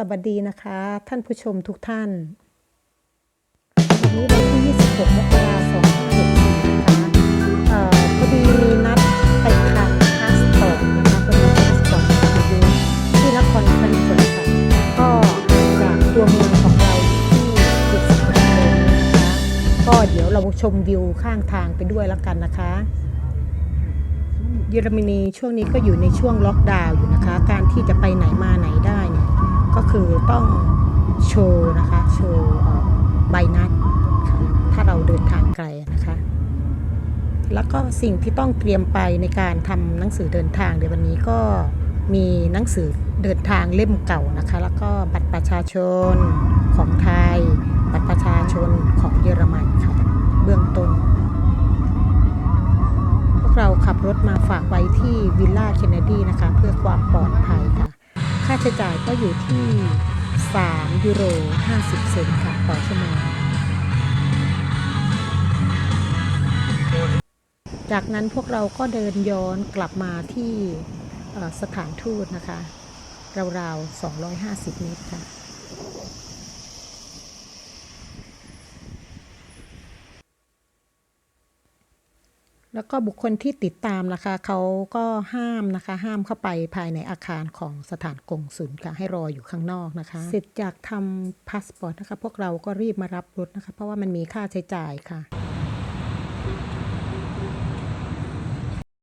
สวัสดีนะคะ ท่านผู้ชมทุกท่าน วันนี้วันที่ 26 มกราคม2564นะคะเอ่อพอดีมีนัดไปทานพาสปอร์ตนะคะเป็นพาสปอร์ตอยู่ที่นครพนมค่ะก็จากตัวเมืองของเราที่70กิโลนะคะก็เดี๋ยวเราชมวิวข้างทางไปด้วยแล้วกันนะคะเยอรมนีช่วงนี้ก็อยู่ในช่วงล็อกดาวน์อยู่นะคะ การ คือต้องโชว์นะคะ โชว์ใบนัดค่ะถ้าเราเดินทางไกลนะคะ แล้วก็สิ่งที่ต้องเตรียมไปในการทำหนังสือเดินทางในวันนี้ก็มีหนังสือเดินทางเล่มเก่านะคะ แล้วก็บัตรประชาชนของไทย บัตรประชาชนของเยอรมันค่ะ เบื้องต้น พวกเราขับรถมาฝากไว้ที่วิลล่าเคนเนดีนะคะ เพื่อความปลอดภัยค่ะ ช้จ่ายก็อยู่ที่ 3 ยูโร 50 เซนต์ค่ะต่อชั่วโมง จากนั้นพวกเราก็เดินย้อนกลับมาที่สถานทูตนะคะ ราวๆ 250 เมตรค่ะ แล้วก็บุคคลที่ติดตามนะคะเขาก็ห้ามนะคะ ห้ามเข้าไปภายในอาคารของสถานกงสุลค่ะให้รออยู่ข้างนอกนะคะเสร็จจากทำพาสปอร์ตนะคะ พวกเราก็รีบมารับรถนะคะ เพราะว่ามันมีค่าใช้จ่ายค่ะ